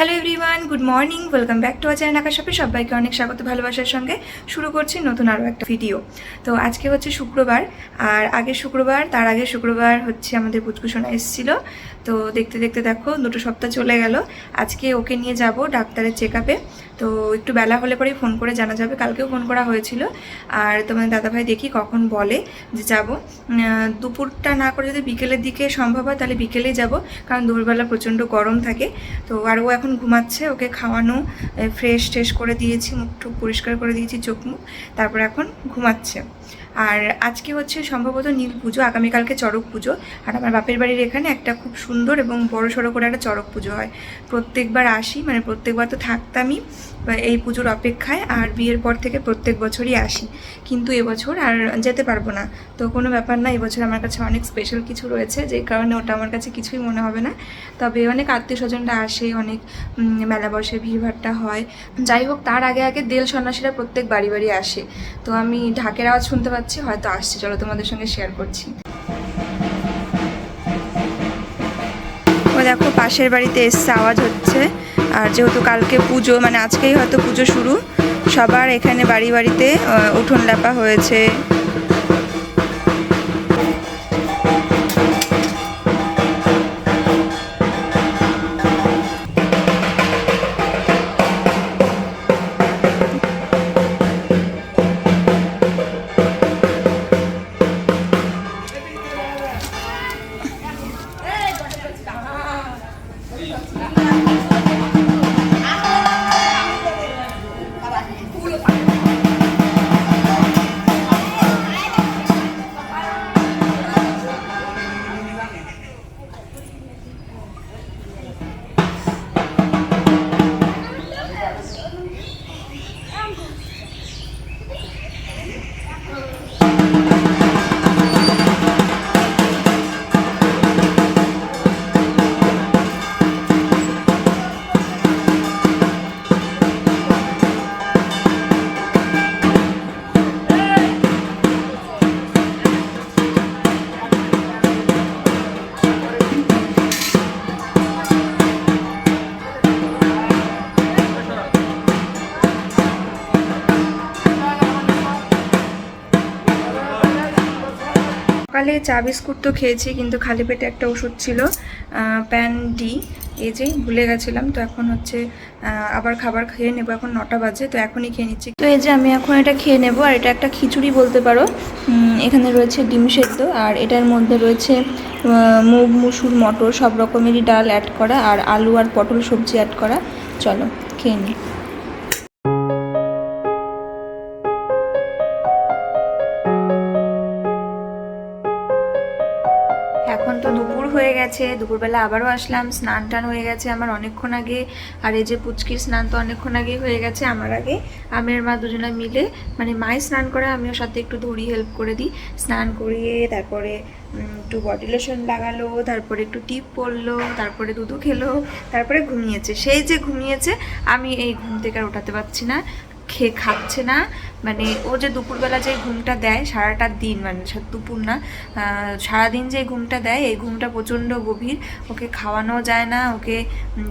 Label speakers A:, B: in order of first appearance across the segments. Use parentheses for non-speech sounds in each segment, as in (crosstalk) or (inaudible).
A: Hello everyone good morning welcome back to channel Akash শপে সবাইকে অনেক স্বাগত ভালোবাসার সঙ্গে। শুরু করছি নতুন আরও একটা ভিডিও তো আজকে হচ্ছে শুক্রবার, আর আগের শুক্রবার, তার আগে শুক্রবার হচ্ছে আমাদের পুচকুসোনা এসেছিল। তো দেখতে দেখতে দেখো, দুটো সপ্তাহ চলে গেল। আজকে ওকে নিয়ে যাব ডাক্তারের চেক আপে তো একটু বেলা হলে পরেই ফোন করে জানা যাবে। কালকেও ফোন করা হয়েছিল। আর তোমার দাদাভাই দেখি কখন বলে যে যাব। দুপুরটা না করে যদি বিকেলের দিকে সম্ভব হয়, তাহলে বিকেলেই যাব। কারণ দুপুরবেলা প্রচণ্ড গরম থাকে। তো আর ও এখন ঘুমাচ্ছে। ওকে খাওয়ানো ফ্রেশ ট্রেশ করে দিয়েছি। মুখ টুক পরিষ্কার করে দিয়েছি, চোখ মুখ। তারপর এখন ঘুমাচ্ছে। আর আজকে হচ্ছে সম্ভবত নীল পুজো, আগামীকালকে চড়ক পুজো। আর আমার বাপের বাড়ির এখানে একটা খুব সুন্দর এবং বড় সড়ো করে একটা চড়ক পুজো হয়। প্রত্যেকবার আসি মানে প্রত্যেকবার তো থাকতামই। এই পুজোর অপেক্ষায় আর বিয়ের পর থেকে প্রত্যেক বছরই আসি। কিন্তু এবছর আর যেতে পারব না। তো কোনো ব্যাপার না এবছর আমার কাছে অনেক স্পেশাল কিছু রয়েছে, যেই কারণে ওটা আমার কাছে কিছুই মনে হবে না। তবে অনেক আত্মীয় স্বজনরা আসে, অনেক মেলা বসে ভিড়ভাট্টা হয়। যাই হোক, তার আগে আগে দেল সন্ন্যাসীরা প্রত্যেক বাড়ি বাড়ি আসে। তো আমি ঢাকের আওয়াজ শুনতে পাচ্ছি, হয়তো আসছে, চলো তোমাদের সঙ্গে শেয়ার করছি। দেখো, পাশের বাড়িতে এসছে, আওয়াজ হচ্ছে। আর যেহেতু কালকে পুজো মানে আজকেই হয়তো পুজো শুরু, সবার এখানে বাড়ি বাড়িতে উঠোন ল্যাপা হয়েছে। সকালে চা বিস্কুট তো খেয়েছি, কিন্তু খালি পেটে একটা ওষুধ ছিল প্যান ডি। এই যে, ভুলে গেছিলাম, তো এখন হচ্ছে আবার খাবার খেয়ে নেব, এখন নটা বাজে, তো এখনই খেয়ে নিচ্ছি। তো এই যে, আমি এখন এটা খেয়ে নেব, আর এটা একটা খিচুড়ি বলতে পারো। এখানে রয়েছে ডিম সেদ্ধ, আর এটার মধ্যে রয়েছে মুগ, মুসুর, মটর, সব রকমেরই ডাল অ্যাড করা, আর আলু আর পটল সবজি অ্যাড করা। চলো, খেয়ে নিই গেছে, দুপুরবেলা আবারও আসলাম, স্নান টান হয়ে গেছে আমার অনেকক্ষণ আগে, আর এই যে পুচকির স্নান তো অনেকক্ষণ আগে হয়ে গেছে আমার আগে। আমি আর মা দুজনে মিলে মানে মাই স্নান করে, আমিও সাথে একটু ধরি হেল্প করে দিই। স্নান করিয়ে তারপরে একটু বডি লোশন লাগালো, তারপরে একটু টিপ পরলো, তারপরে দুধু খেলো, তারপরে ঘুমিয়েছে। সেই যে ঘুমিয়েছে, আমি এই ঘুম থেকে আর ওঠাতে পারছি না, খেয়ে খাচ্ছে না। মানে ও যে দুপুরবেলা যে ঘুমটা দেয়, সারাটা দিন মানে দুপুর না সারাদিন যে ঘুমটা দেয়, এই ঘুমটা প্রচণ্ড গভীর। ওকে খাওয়ানো যায় না, ওকে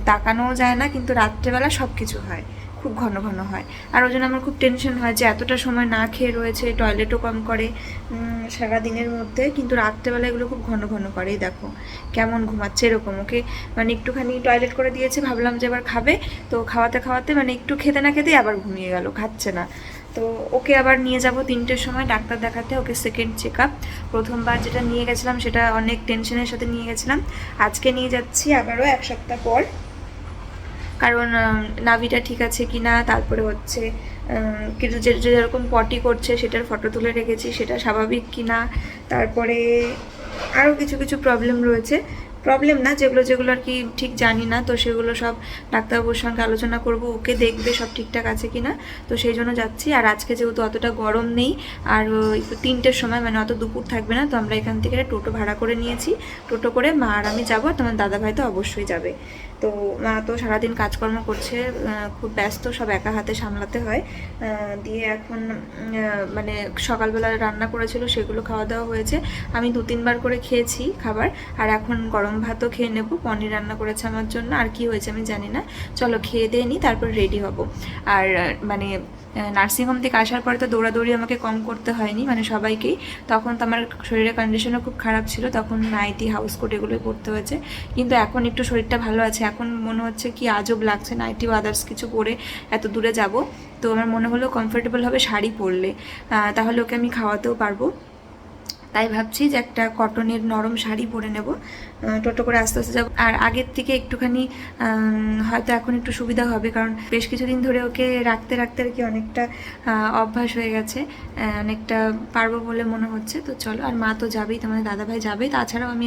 A: তাকানোও যায় না, কিন্তু রাত্রেবেলা সব কিছু হয়। খুব ঘন ঘন হয়। আর ওই জন্য আমার খুব টেনশন হয় যে এতটা সময় না খেয়ে রয়েছে টয়লেটও কম করে সারা দিনের মধ্যে, কিন্তু রাত্রেবেলা এগুলো খুব ঘন ঘন করে। দেখো, কেমন ঘুমাচ্ছে এরকম। ওকে মানে একটুখানি টয়লেট করে দিয়েছে, ভাবলাম যে এবার খাবে। তো খাওয়াতে খাওয়াতে মানে একটু খেতে না খেতেই আবার ঘুমিয়ে গেল, খাচ্ছে না। তো ওকে আবার নিয়ে যাব তিনটের সময়, ডাক্তার দেখাতে, ওকে সেকেন্ড চেক আপ প্রথমবার যেটা নিয়ে গেছিলাম সেটা অনেক টেনশনের সাথে নিয়ে গেছিলাম। আজকে নিয়ে যাচ্ছি আবারও এক সপ্তাহ পর। কারণ নাভিটা ঠিক আছে কি না, তারপরে হচ্ছে কিন্তু যে যেরকম পটি করছে সেটার ফটো তুলে রেখেছি, সেটা স্বাভাবিক কি না, তারপরে আরও কিছু কিছু প্রবলেম রয়েছে। প্রবলেম না, যেগুলো যেগুলো আর কি ঠিক জানি না, তো সেগুলো সব ডাক্তারবাবুর সঙ্গে আলোচনা করব, ওকে দেখবে সব ঠিকঠাক আছে কি না তো সেই জন্য যাচ্ছি। আর আজকে যেহেতু অতটা গরম নেই, আর একটু তিনটের সময় মানে অত দুপুর থাকবে না, তো আমরা এখান থেকে টোটো ভাড়া করে নিয়েছি। টোটো করে মা আর আমি যাব তোমার দাদাভাই তো অবশ্যই যাবে। তো মা তো সারাদিন কাজকর্ম করছে খুব ব্যস্ত, সব একা হাতে সামলাতে হয়। দিয়ে এখন মানে সকালবেলা রান্না করেছিল, সেগুলো খাওয়া দাওয়া হয়েছে। আমি দু, তিনবার করে খেয়েছি খাবার, আর এখন গরম ভাতও খেয়ে নেব, পনির রান্না করেছে আমার জন্য, আর কি হয়েছে আমি জানি না। চলো, খেয়ে দিয়ে নিই তারপর রেডি হব। আর মানে নার্সিংহোম থেকে আসার পরে তো দৌড়াদৌড়ি আমাকে কম করতে হয়নি মানে সবাইকেই। তখন তো আমার শরীরের কন্ডিশনও খুব খারাপ ছিল, তখন নাইটি হাউস কোট এগুলোই পরতে হয়েছে। কিন্তু এখন একটু শরীরটা ভালো আছে, এখন মনে হচ্ছে কি আজব লাগছে নাইটি আদার্স কিছু পরে এত দূরে যাব। তো আমার মনে হলো কমফোর্টেবল হবে শাড়ি পরলে। তাহলে ওকে আমি খাওয়াতেও পারব। তাই ভাবছি যে একটা কটনের নরম শাড়ি পরে নেব। টোটো করে আস্তে আস্তে যাব। আর আগের থেকে একটুখানি হয়তো এখন একটু সুবিধা হবে, কারণ বেশ কিছুদিন ধরে ওকে রাখতে রাখতে আর কি অনেকটা অভ্যাস হয়ে গেছে অনেকটা পারব বলে মনে হচ্ছে। তো চলো, আর মা তো যাবেই, তোমাদের দাদাভাই যাবে। তাছাড়াও আমি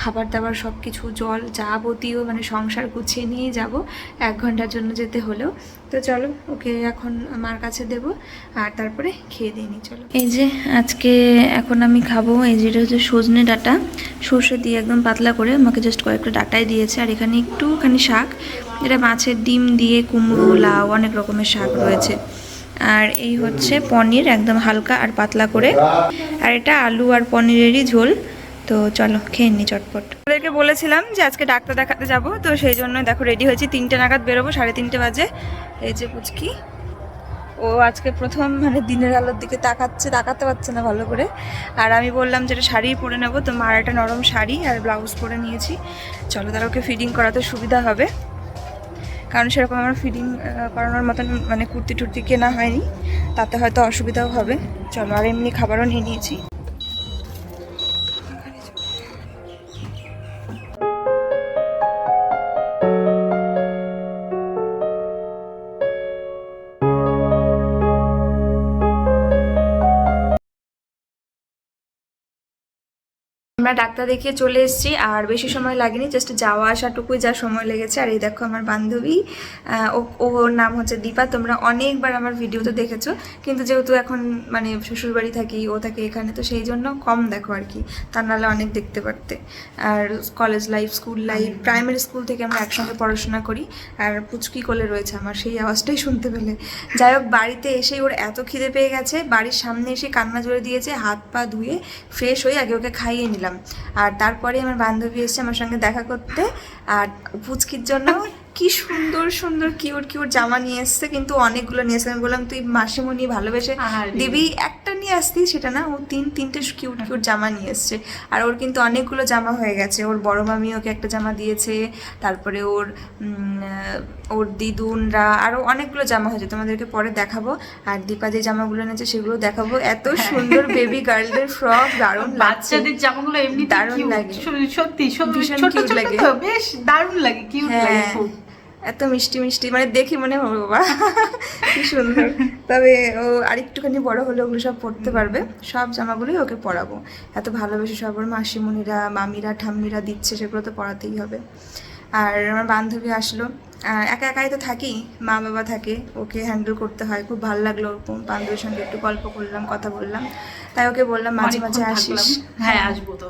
A: খাবার দাবার সব কিছু জল যাবতীয় মানে সংসার গুছিয়ে নিয়েই যাব, এক ঘণ্টার জন্য যেতে হলেও। তো চলো, ওকে এখন মার কাছে দেব, আর তারপরে খেয়ে দিয়ে নিই, চলো। এই যে, আজকে এখন আমি খাব, এই যেটা হচ্ছে সজনে ডাটা। সর্ষে দিয়ে একদম পাতলা করে আমাকে জাস্ট কয়েকটা ডাটাই দিয়েছে, আর এখানে একটুখানি শাক। এটা মাছের ডিম দিয়ে কুমড়ো, লাউ, অনেক রকমের শাক রয়েছে। আর এই হচ্ছে পনির, একদম হালকা আর পাতলা করে। আর এটা আলু আর পনিরেরই ঝোল। তো চলো খেয়ে নি চটপট। ওদেরকে বলেছিলাম যে আজকে ডাক্তার দেখাতে যাব, তো সেই জন্য দেখো রেডি হয়েছি। তিনটে নাগাদ বেরোবো, সাড়ে তিনটে বাজে। এই যে পুচকি। ও আজকে প্রথম মানে দিনের আলোর দিকে তাকাচ্ছে, তাকাতে পারছে না ভালো করে। আর আমি বললাম যেটা শাড়ি পরে নেব, তো মার একটা নরম শাড়ি আর ব্লাউজ পরে নিয়েছি। চলো তারা ওকে ফিডিং করাতে সুবিধা হবে। কারণ সেরকম আমার ফিডিং করানোর মতন মানে কুর্তি টুর্তি কেনা হয়নি, তাতে হয়তো অসুবিধাও হবে। চলো আর এমনি খাবারও নিয়ে নিয়েছি। আমরা ডাক্তার দেখিয়ে চলে এসেছি, আর বেশি সময় লাগেনি জাস্ট যাওয়া আসাটুকুই যা সময় লেগেছে। আর এই দেখো আমার বান্ধবী ওর নাম হচ্ছে দীপা, তোমরা অনেকবার আমার ভিডিওতে দেখেছ, কিন্তু যেহেতু এখন মানে শ্বশুরবাড়ি থাকি, ও থাকে এখানে, তো সেই জন্য কম দেখো আর কি তা নাহলে অনেক দেখতে পারতে। আর college life school life primary school থেকে আমরা একসঙ্গে পড়াশোনা করি, আর পুচকি কোলে রয়েছে আমার, সেই আওয়াজটাই শুনতে পেলে। যাই হোক, বাড়িতে এসে ওর এত খিদে পেয়ে গেছে, বাড়ির সামনে এসে কান্না জুড়ে দিয়েছে, হাত পা ধুয়ে ফ্রেশ হয়ে আগে ওকে খাইয়ে নিলাম। আর তারপরে আমার বান্ধবী এসে আমার সঙ্গে দেখা করতে আর পুচকির জন্য কি সুন্দর সুন্দর কিউট কিউট জামা নিয়ে এসছে কিন্তু অনেকগুলো নিয়ে এসছে। আমি বললাম তুই মাসিমণি ভালোবেসে। দিবি একটা নিয়ে আসতি সেটা না ও তিন তিনটে কিউট কিউট জামা নিয়ে এসছে। আর ওর কিন্তু অনেকগুলো জামা হয়ে গেছে। ওর বড় মামি ওকে একটা জামা দিয়েছে তারপরে ওর ওর দিদুনরা আরও অনেকগুলো জামা হয়েছে। তোমাদেরকে পরে দেখাবো। আর দীপা যে জামাগুলো এনেছে সেগুলো দেখাবো। এত সুন্দর বেবি গার্লদের ফ্রক দারুণ
B: বাচ্চাদের জামাগুলো এমনি
A: দারুণ লাগে।
B: সত্যি সত্যি
A: ভীষণ
B: ছোট ছোট
A: লাগে।
B: বেশ দারুণ লাগে কিউট লাগে
A: হ্যাঁ।
B: খুব।
A: এত মিষ্টি মিষ্টি মানে দেখি মনে হবে বাবা। কি সুন্দর। তবে ও আরেকটুখানি বড় হলে ওগুলো সব পরতে পারবে। সব জামাগুলোই ওকে পরাবো। এত ভালোবেসে সব ওর মাসিমণিরা মামিরা ঠাম্মিরা দিচ্ছে সেগুলো তো পড়াতেই হবে। আর আমার বান্ধবী আসলো। একা একাই তো থাকি মা বাবা থাকে ওকে হ্যান্ডেল করতে হয়। খুব ভালো লাগল ওরকম বান্ধবীর সঙ্গে একটু গল্প করলাম কথা বললাম। তাই ওকে বললাম মাঝে মাঝে আসিস।
B: হ্যাঁ আসব তো।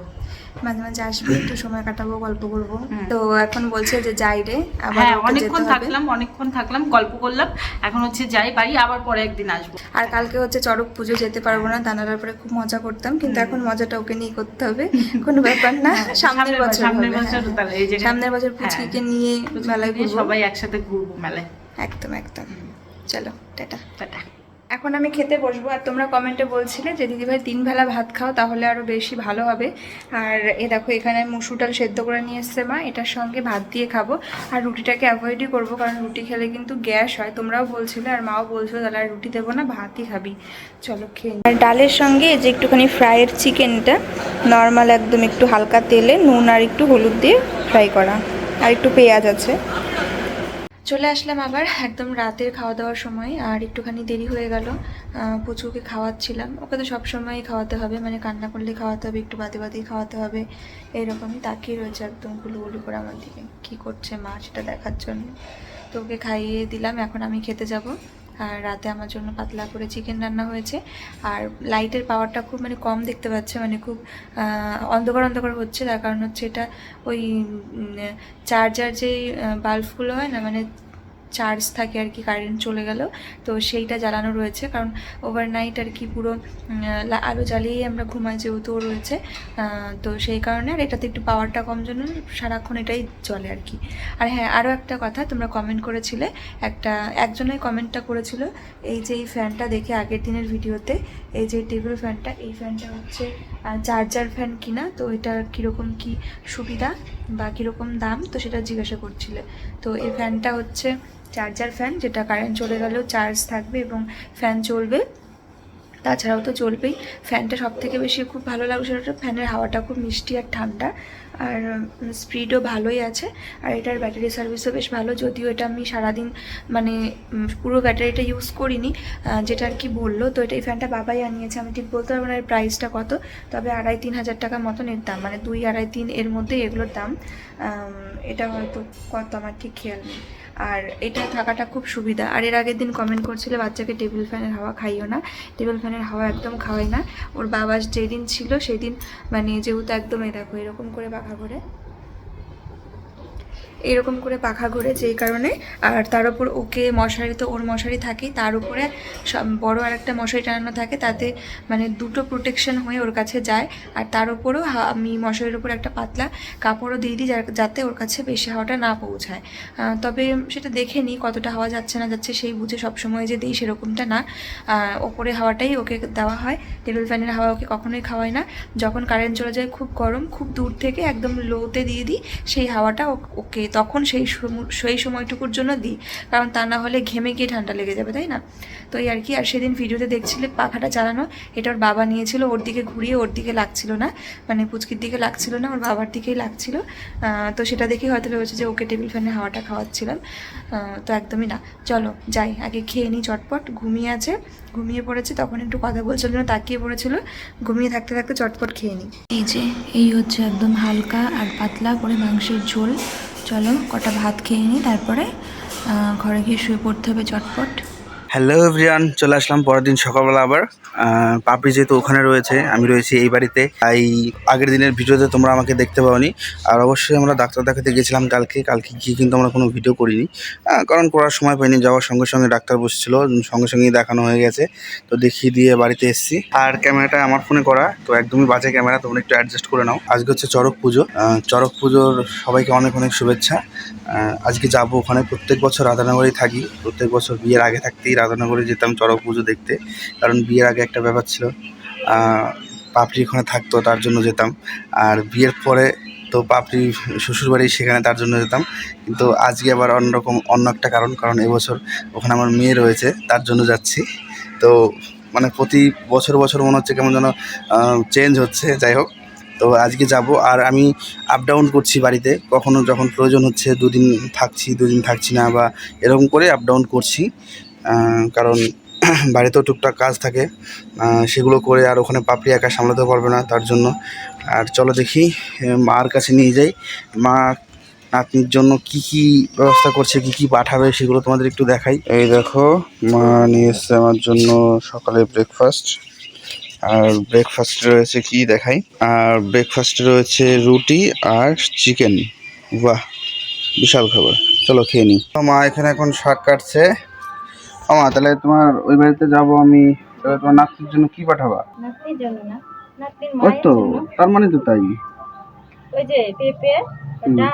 A: মাঝে মাঝে আসবে একটু সময় কাটাবো গল্প করব। তো এখন বলছে যে যাই রে আবার
B: হ্যাঁ অনেকক্ষণ থাকলাম অনেকক্ষণ থাকলাম গল্প করলাম এখন হচ্ছে যাই বাড়ি আবার পরে একদিন আসব।
A: আর কালকে হচ্ছে চড়ক পুজো যেতে পারব না দানার পরে খুব মজা করতাম কিন্তু এখন মজাটা ওকে নিয়ে করতে হবে। কোনো ব্যাপার না
B: হ্যাঁ,
A: সামনের বছর
B: সামনের বছর
A: হ্যাঁ, সামনের বছর
B: হ্যাঁ।
A: পুচকিকে নিয়ে মেলায়
B: সবাই একসাথে ঘুরবো মেলায়।
A: একদম একদম। চলো টাটা।
B: টাটা।
A: এখন আমি খেতে বসবো আর তোমরা কমেন্টে বলছিলে যে, দিদিভাই, তিন বেলা ভাত খাও, তাহলে আরও বেশি ভালো হবে। আর এ দেখো, এখানে মুসুর ডাল সেদ্ধ করে নিয়ে এসছে মা, এটার সঙ্গে ভাত দিয়ে খাব। আর রুটিটাকে অ্যাভয়েডই করব, কারণ রুটি খেলে কিন্তু গ্যাস হয়। তোমরাও বলছিলে আর মাও বলছিল তাহলে আর রুটি দেবো না, ভাতই খাবি। চলো, খেয়ে আর ডালের সঙ্গে এই যে একটুখানি ফ্রাইয়ের চিকেনটা নর্মাল একদম একটু হালকা তেলে নুন আর একটু হলুদ দিয়ে ফ্রাই করা। আর একটু পেঁয়াজ আছে। চলে আসলাম আবার, একদম রাতের খাওয়া দাওয়ার সময়, আর একটুখানি দেরি হয়ে গেল। পুচুকে খাওয়াচ্ছিলাম। ওকে তো সবসময়ই খাওয়াতে হবে মানে কান্না করলে খাওয়াতে হবে, একটু বাদে বাদেই খাওয়াতে হবে। এরকমই তাকিয়ে রয়েছে একদম গুলুগুলু করে আমার দিকে। কী করছে মা সেটা দেখার জন্য। তো ওকে খাইয়ে দিলাম, এখন আমি খেতে যাব। আর রাতে আমার জন্য পাতলা করে চিকেন রান্না হয়েছে। আর লাইটের পাওয়ারটা খুব মানে কম দেখতে পাচ্ছে মানে খুব অন্ধকার অন্ধকার হচ্ছে। তার কারণ হচ্ছে এটা ওই চার্জার যেই বাল্বগুলো হয় না মানে চার্জ থাকে আর কি কারেন্ট চলে গেল। তো সেইটা জ্বালানো রয়েছে, কারণ ওভারনাইট আর কি পুরো আলো জ্বালিয়েই আমরা ঘুমাই যেহেতু রয়েছে তো সেই কারণে আর এটাতে একটু পাওয়ারটা কম জন্য সারাক্ষণ এটাই চলে আর কি। আর হ্যাঁ আরও একটা কথা, তোমরা কমেন্ট করেছিলে, একটা একজনের কমেন্টটা করেছিল, এই যে এই ফ্যানটা দেখে আগের দিনের ভিডিওতে, এই যে টেবিল ফ্যানটা এই ফ্যানটা হচ্ছে চার্জার ফ্যান কিনা, তো এটা কীরকম কি সুবিধা বা কীরকম দাম, তো সেটা জিজ্ঞাসা করছিলে। তো এই ফ্যানটা হচ্ছে চার্জার ফ্যান, যেটা কারেন্ট চলে গেলেও চার্জ থাকবে এবং ফ্যান চলবে। তাছাড়াও তো চলবেই। ফ্যানটা সব থেকে বেশি খুব ভালো লাগবে সেটা ফ্যানের হাওয়াটা খুব মিষ্টি আর ঠান্ডা। আর স্পিডও ভালোই আছে। আর এটার ব্যাটারি সার্ভিসও বেশ ভালো, যদিও এটা আমি সারাদিন মানে পুরো ব্যাটারিটা ইউজ করিনি। যেটা আর কি বলল, তো এটা এই ফ্যানটা বাবাই আনিয়েছে, আমি ঠিক বলতে পারব না এর প্রাইসটা কত। তবে আড়াই তিন হাজার টাকা মতন এর দাম মানে দুই আড়াই তিন এর মধ্যে এগুলোর দাম। এটা হয়তো কত, আমার ঠিক খেয়াল নেই। আর এটা থাকাটা খুব সুবিধা। আর এর আগের দিন কমেন্ট করছিল, বাচ্চাকে টেবিল ফ্যানের হাওয়া খাইও না। টেবিল ফ্যানের হাওয়া একদম খাওয়াই না। ওর বাবা যেদিন ছিল সেদিন মানে যেহেতু একদম এ দেখো, এরকম করে বাঘা করে। এরকম করে পাখা ঘোরে যেই কারণে। আর তার উপর ওকে মশারি, তো ওর মশারি থাকেই। তার উপরে বড় আর একটা মশারি টানানো থাকে, তাতে মানে দুটো প্রোটেকশন হয়ে ওর কাছে যায়। আর তার উপরেও আমি মশারির উপর একটা পাতলা কাপড়ও দিয়ে দিই যাতে ওর কাছে বেশি হাওয়াটা না পৌঁছায়। তবে সেটা দেখে নিই কতটা হাওয়া যাচ্ছে না যাচ্ছে, সেই বুঝে সবসময় যে দিই সেরকমটা না। ওপরে হাওয়াটাই ওকে দেওয়া হয়। টেবিল ফ্যানের হাওয়া ওকে কখনোই খাওয়াই না। যখন কারেন্ট চলে যায় খুব গরম, খুব দূর থেকে একদম লোতে দিয়ে দিই, সেই হাওয়াটা ও- তখন সেই সেই সময়টুকুর জন্য দিই। কারণ তা না হলে ঘেমে গিয়ে ঠান্ডা লেগে যাবে, তাই না? তো এই আর কি, আর সেদিন ভিডিওতে দেখছিলে পাখাটা চালানো? এটা ওর বাবা নিয়েছিল, ওর দিকে ঘুরিয়ে ওর দিকে লাগছিল না। মানে পুচকির দিকে লাগছিল না, ওর বাবার দিকেই লাগছিল। তো সেটা দেখেই হয়তো ভেবেছে যে ওকে টেবিল ফ্যানে হাওয়াটা খাওয়াচ্ছিলাম। তো একদমই না। চলো, যাই, আগে খেয়ে নিই চটপট, ঘুমিয়ে আছে। ঘুমিয়ে পড়েছে, তখন একটু কথা বলছিল জন্য তাকিয়ে পড়েছিল। ঘুমিয়ে থাকতে থাকতে চটপট খেয়ে নিই এই যে, এই হচ্ছে একদম হালকা আর পাতলা করে মাংসের ঝোল। চলো কটা ভাত খেয়ে নিই তারপরে ঘরে গিয়ে শুয়ে পড়তে হবে চটপট
C: হ্যালো এভরিওয়ান চলে আসলাম পরের দিন সকালবেলা আবার। পাপড়ি যেহেতু ওখানে রয়েছে, আমি রয়েছি এই বাড়িতে। তাই আগের দিনের ভিডিওতে তোমরা আমাকে দেখতে পাওনি। আর অবশ্যই আমরা ডাক্তার দেখাতে গেছিলাম কালকে। কালকে গিয়ে কিন্তু আমরা কোনো ভিডিও করিনি। কারণ করার সময় পাইনি, যাওয়ার সঙ্গে সঙ্গে ডাক্তার বসছিল, সঙ্গে সঙ্গেই দেখানো হয়ে গেছে। তো দেখিয়ে দিয়ে বাড়িতে এসেছি। আর ক্যামেরাটা আমার ফোনে করা, তো একদমই বাজে ক্যামেরা, তোমরা একটু অ্যাডজাস্ট করে নাও। আজকে হচ্ছে চড়ক পুজো। চড়ক পুজোর সবাইকে অনেক অনেক শুভেচ্ছা। আজকে যাব ওখানে। প্রত্যেক বছর রাধানগরেই থাকি। প্রত্যেক বছর বিয়ের আগে থাকতেই রাধানগরে যেতাম চড়ক পুজো দেখতে, কারণ বিয়ের আগে একটা ব্যাপার ছিল। পাপড়ি ওখানে থাকতো, তার জন্য যেতাম। আর বিয়ের পরে তো পাপড়ি শ্বশুরবাড়ি সেখানে তার জন্য যেতাম। কিন্তু আজকে আবার অন্যরকম অন্য একটা কারণ কারণ এবছর ওখানে আমার মেয়ে রয়েছে, তার জন্য যাচ্ছি। তো মানে প্রতি বছর বছর মনে হচ্ছে কেমন যেন চেঞ্জ হচ্ছে, যাই হোক। তো আজকে যাব, আর আমি আপ ডাউন করছি বাড়িতে। কখনো যখন প্রয়োজন হচ্ছে, দুদিন থাকছি দুদিন থাকছি না, বা এরকম করে আপ ডাউন করছি। কারণ (clears throat) বাড়িতেও টুকটাক কাজ থাকে। সেগুলো করে আর ওখানে পাপড়ি একা সামলাতে পারবে না তার জন্য। আর চলো দেখি মার কাছে নিয়ে যাই। মা নাতনির জন্য কি কি ব্যবস্থা করছে কি কি পাঠাবে সেগুলো তোমাদের একটু দেখাই। এই দেখো মা নিয়ে এসছে আমার জন্য সকালে ব্রেকফাস্ট আর ব্রেকফাস্টে রয়েছে কি দেখাই? আর ব্রেকফাস্টে রয়েছে রুটি আর চিকেন বাহ বিশাল খাবার। চলো খেয়ে নিই। মা এখানে এখন শাক কাটছে। ও তাহলে তোমার ওই বাড়িতে যাব আমি তাহলে তোমার নাতির জন্য কি পাঠাবা?
D: নাতনির জন্য না নাতনির মায়ের
C: তো তার মানে তো তাই।
D: ওই যে পেঁপে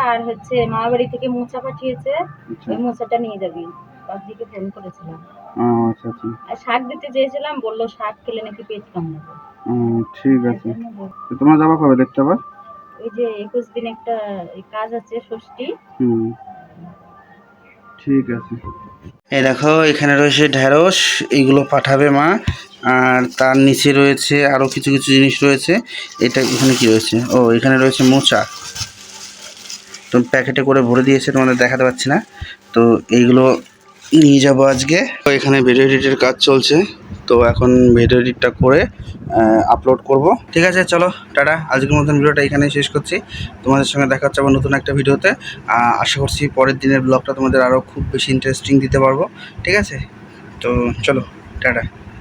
D: আর হচ্ছে মা বাড়ি থেকে মোচা পাঠিয়েছে
C: আচ্ছা।
D: ওই মোচাটা নিয়ে যাবি। বাবজিকে ফোন করেছিলাম।
C: আচ্ছা আচ্ছা।
D: আর শাক দিতে চেয়েছিলাম বলল শাক খেলে নাকি পেট কামড়াবে।
C: ঠিক আছে। তোমরা যাবা কবে দেখতে আবার?
D: ওই যে একুশ দিন একটা কাজ আছে ষষ্ঠী।
C: হুম। ঠিক আছে। এই দেখো, এখানে রয়েছে ঢ্যাঁড়স এইগুলো পাঠাবে মা। আর তার নিচে রয়েছে আরও কিছু কিছু জিনিস রয়েছে। এটা এখানে কি রয়েছে? ও, এখানে রয়েছে মোচা। তো প্যাকেটে করে ভরে দিয়েছে, তোমাদের দেখাতে পাচ্ছি না। তো এইগুলো নিয়ে যাব আজকে। এখানে এডিটের কাজ চলছে। তো এখন ভিডিও এডিটটা করে আপলোড করব। ঠিক আছে, চলো, টাটা। আজকের মতন ভিডিওটা এখানেই শেষ করছি। তোমাদের সঙ্গে দেখা হচ্ছে আবার নতুন একটা ভিডিওতে আশা করছি পরের দিনের ব্লগটা তোমাদের আরও খুব বেশি ইন্টারেস্টিং দিতে পারব। ঠিক আছে? তো চলো, টাটা।